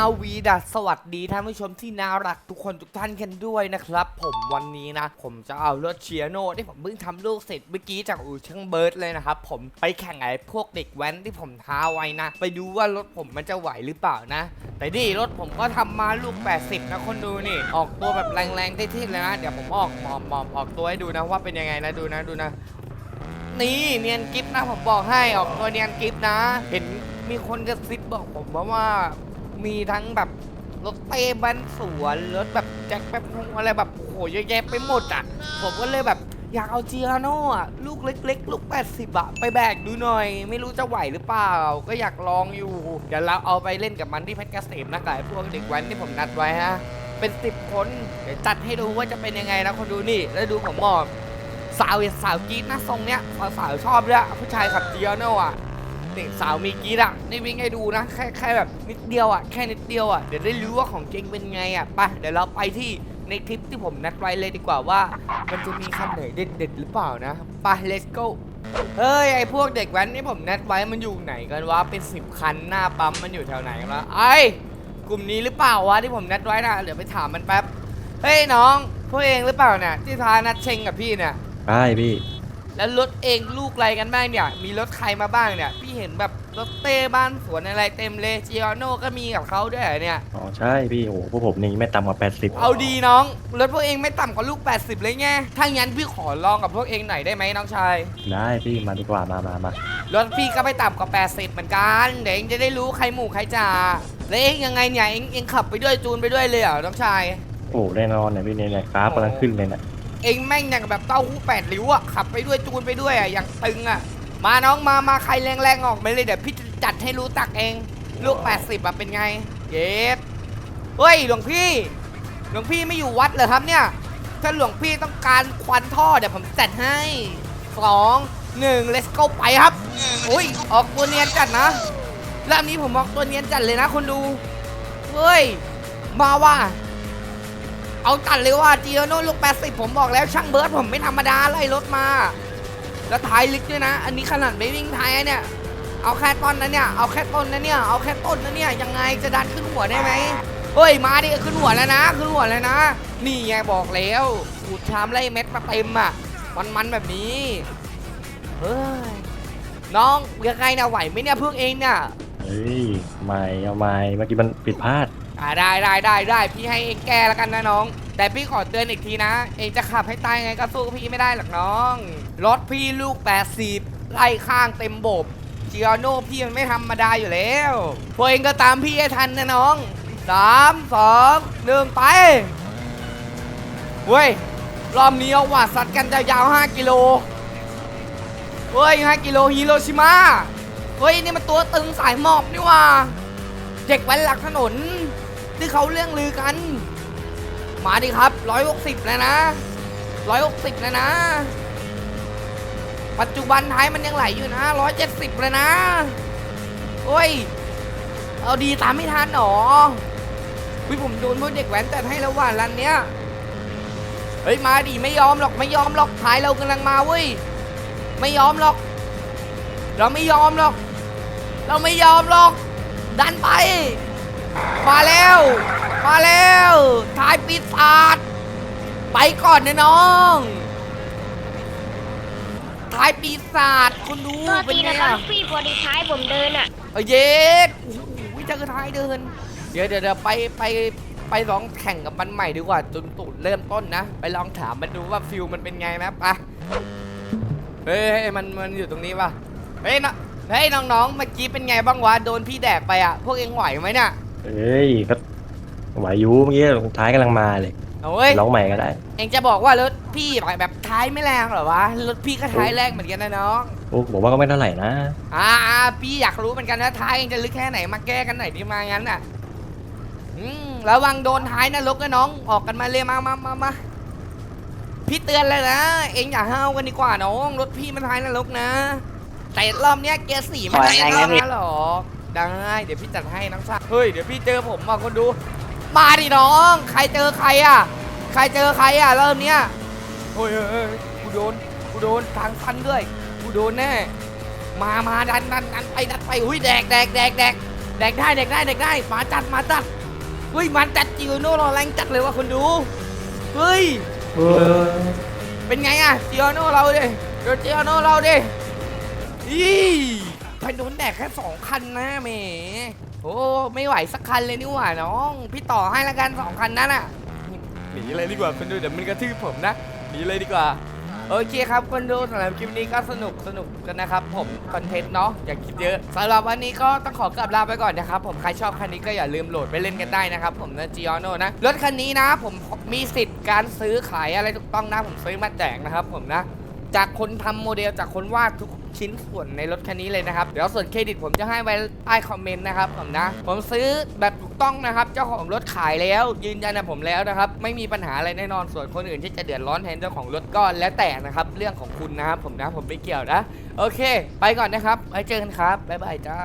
าวีดัสสวัสดีท่านผู้ชมที่น่ารักทุกคนทุกท่านกันด้วยนะครับ ผมวันนี้นะ ผมจะเอารถเชียโน่ที่ผมเพิ่งทำลูกเสร็จเมื่อกี้จากอู่ช่างเบิร์ดเลยนะครับ ผมไปแข่งไอ้พวกเด็กแว้นที่ผมท้าไว้นะ ไปดูว่ารถผมมันจะไหวหรือเปล่านะ แต่นี่รถผมก็ทำมาลูก 80 นะคนดูนี่ ออกตัวแบบแรงๆเท่ๆเลยนะเดี๋ยวผมออกหมอมมอมออกตัวให้ดูนะว่าเป็นยังไงนะดูนะดูนะ นี่เนียนกิฟนะผมบอกให้ออกตัวเนียนกิฟนะ เห็นมีคนกระซิบบอกผมว่า มีทั้งแบบรถเต้บันสวนรถแบบแจ็คแบบอะไรแบบโอ้โหเยอะแยะไปหมดอะ ผมก็เลยแบบอยากเอาเจียโน่อะลูกเล็ก ๆ ลูก 80อะไปแบกดูหน่อย ไม่รู้จะไหวหรือเปล่า ก็อยากลองอยู่ เดี๋ยวเราเอาไปเล่นกับมันที่เพชรเกษมนะกับพวกเด็กแว้นที่ผมนัดไว้ฮะ เป็นสิบคน เดี๋ยวจัดให้ดูว่าจะเป็นยังไงนะคนดูนี่ แล้วดูผมบอกสาวสาวกีดนะทรงเนี้ยสาวสาวชอบด้วยผู้ชายขับเจียโน่อะ นี่สาวมีกีดอะนี่วิ่งให้ดูนะแค่แค่แบบนิดเดียวอะแค่นิดเดียวอะเดี๋ยวได้รู้ว่าของจริงเป็นไงอะไปเดี๋ยวเราไปที่ในคลิปที่ผมนัดไว้เลยดีกว่าว่า มันจะมีคำไหนเด็ดๆหรือเปล่านะไป let's go เฮ้ยไอพวกเด็กแว้นที่ผมนัดไว้มันอยู่ไหนกันวะเป็นสิบคันหน้าปั๊มมันอยู่แถวไหนกันวะไอกลุ่มนี้หรือเปล่าวะที่ผมนัดไว้นะเดี๋ยวไปถามมันแป๊บเฮ้ยน้องพวกเองหรือเปล่าเนี่ยที่พานัดเชงกับพี่เนี่ยได้พี่ แล้วรถเองลูกอะไรกันบ้างเนี่ย มีรถใครมาบ้างเนี่ย พี่เห็นแบบรถเต้บ้านสวนอะไรเต็มเลยจิอโน่ก็มีกับเขาด้วยเหรอเนี่ย อ๋อใช่พี่โอ้โหพวกผมนี่ไม่ต่ำกว่า 80เอาดีน้อง รถพวกเองไม่ต่ำกว่าลูก 80 เลยไง ถ้างั้นพี่ขอลองกับพวกเองหน่อยได้ไหมน้องชาย ได้พี่มาดีกว่ามามามา รถพี่ก็ไม่ต่ำกว่า 80 เหมือนกัน เดี๋ยวเองจะได้รู้ใครหมู่ใครจ่าแล้วเองยังไงเนี่ย เองเองขับไปด้วยจูนไปด้วยเลยเหรอน้องชาย โอ้แน่นอนเนี่ยพี่เนี่ยเนี่ยกราฟกำลังขึ้นเลยนะ เองแม่งอย่างแบบเต้าหู้แปดริ้วอะขับไปด้วยจูนไปด้วยอะอย่างตึงอะมาน้องมามาใครแรงๆออกมาเลยเดี๋ยวพี่จะจัดให้รู้ตักเอง ลูก 80อะเป็นไงเย็ดเฮ้ยหลวงพี่ หลวงพี่ไม่อยู่วัดเหรอครับเนี่ย ถ้าหลวงพี่ต้องการควันท่อเดี๋ยวผมจัดให้สองหนึ่ง let's go ไปครับอุ้ยออกตัวเนียนจัดนะรอบนี้ผมออกตัวเนียนจัดเลยนะคนดูเฮ้ยมาว่า เอาตัดเลยว่าจีโน่ลูก80 ผมบอกแล้วช่างเบิร์ดผมไม่ธรรมดาไล่รถมา แล้วท้ายลึกด้วยนะ อันนี้ขนาดไม่วิ่งท้ายเนี่ย เอาแค่ต้นนะเนี่ย เอาแค่ต้นนะเนี่ย เอาแค่ต้นนะเนี่ย ยังไงจะดันขึ้นหัวได้ไหมเฮ้ย มาดิขึ้นหัวแล้วนะ ขึ้นหัวแล้วนะ นี่ไงบอกแล้วขูดชามไล่เม็ดมาเต็มอะ มันๆแบบนี้ เฮ้ย น้องยังไงนะไหวไหมเนี่ยเพวกเองเนี่ย ฮ้ยไม่เอาไม่เมื่อกี้มันผิดพลาด อ่าได้ได้ได้ได้พี่ให้เองแก้แล้วกันนะน้อง แต่พี่ขอเตือนอีกทีนะ เองจะขับให้ตายไงก็สู้พี่ไม่ได้หรอกน้องรถพี่ลูก 80ไล่ข้างเต็มโบบจิอโน่พี่มันไม่ธรรมดาอยู่แล้วพวกเองก็ตามพี่ให้ทันนะน้องสามสองหนึ่งไปเว้ยรอบนี้เอาว่าสัตว์กันจะยาว 5 กิโลเฮ้ย5กิโลฮิโรชิมา เฮ้ยนี่มันตัวตึงสายหมอบนี่ว่า เด็กแว้นหลักถนน ที่เขาเรื่องลือกัน มาดิครับร้อยหกสิบแล้วนะร้อยหกสิบแล้วนะ ปัจจุบันไทยมันยังไหลอยู่นะร้อยเจ็ดสิบเลยนะโอ้ย เอาดีตามไม่ทันหรอวิผมโดนพวกเด็กแว้นแต่ให้แล้วว่ารันเนี้ยเฮ้ยมาดิไม่ยอมหรอกไม่ยอมหรอกท้ายเรากำลังมาเว้ยไม่ยอมหรอก เราไม่ยอมหรอก เราไม่ยอมหรอก ดันไป มาแล้ว มาแล้วท้ายปีศาจไปก่อนนะน้องท้ายปีศาจคุณดูก็เป็นทีไงนะครับอะพี่พอดีท้ายผมเดินอะเอ้ยเย็ดโอ้โหเจอท้ายเดิน เดี๋ยวเดี๋ยวเดี๋ยวไปไปไปลองแข่งกับมันใหม่ดีกว่าจนตุดเริ่มต้นนะ ไปลองถามมันดูว่าฟิลมันเป็นไงนะไปะเฮ้ยเฮ้ยมันมันอยู่ตรงนี้ป่ะเฮ้ยนะ เฮ้ยน้องๆ เมื่อกี้เป็นไงบ้างวะ โดนพี่แดกไปอะ พวกเองไหวไหมเนี่ยเฮ้ยก็ไหวอยูเมื่อกี้ท้ายกำลังมาเลยเอาเว้ย ร้องใหม่ก็ได้ เองจะบอกว่ารถพี่แบบท้ายไม่แรงเหรอวะ รถพี่ก็ท้ายแรงเหมือนกันนะน้อง โอ้บอกว่าก็ไม่เท่าไหร่นะอ่าอ่าพี่อยากรู้เหมือนกันนะท้ายเองจะลึกแค่ไหนมาแก้กันหน่อยดีมางั้นอะอืมระวังโดนท้ายนะลกนะน้อง ออกกันมาเลยมามามามาพี่เตือนเลยนะ เองอย่าห้าวกันดีกว่าน้อง รถพี่มันท้ายนรกนะ แต่รอบเนี้ยเกียร์สี่มันไม่ได้นะหรอกได้เดี๋ยวพี่จัดให้น้องชายเฮ้ยเดี๋ยวพี่เจอผมมาคนดู มาดิน้อง ใครเจอใครอะ ใครเจอใครอะเริ่มเนี้ยโอ้ยเฮ้ยเฮ้ยกูโดนกูโดนทางฟันด้วยกูโดนแน่มามาดันดันดันไปดันไปอุ้ยแดกแดกแดกแดกแดกได้แดกได้แดกได้มาจัดมาจัดเฮ้ยมันจัดจิโอโน่เราแรงจัดเลยว่ะคนดูเฮ้ยเออเป็นไงอะจิโอโน่เราดิเดี๋ยวจิโอโน่เราดิ อีไปโดนแดกแค่สองคันนะแหมโอ้ไม่ไหวสักคันเลยนี่หว่าน้อง พี่ต่อให้ละกันสองคันนั้นอะหนีเลยดีกว่าคนดูเดี๋ยวมันกระทืบผมนะหนีเลยดีกว่าโอเคครับคนดูสำหรับคลิปนี้ก็สนุกสนุกกันนะครับผมคอนเทนต์เนาะอย่าคิดเยอะสำหรับวันนี้ก็ต้องขอกลับลาไปก่อนนะครับผมใครชอบคันนี้ก็อย่าลืมโหลดไปเล่นกันได้นะครับผมนะจีออโนนะรถคันนี้นะ ผมมีสิทธิ์การซื้อขายอะไรถูกต้องนะผมซื้อมาแจกนะครับผมนะ จากคนทำโมเดลจากคนวาดทุกชิ้นส่วนในรถคันนี้เลยนะครับ เดี๋ยวส่วนเครดิตผมจะให้ไว้ใต้คอมเมนต์นะครับผมนะ ผมซื้อแบบถูกต้องนะครับ เจ้าของรถขายแล้ว ยืนยันกับผมแล้วนะครับ ไม่มีปัญหาอะไรแน่นอนส่วนคนอื่นที่จะเดือดร้อนแทนเจ้าของรถก็แล้วแต่นะครับ เรื่องของคุณนะครับผมนะผมไม่เกี่ยวนะ โอเค ไปก่อนนะครับไว้เจอกันครับบ๊ายบายจ้า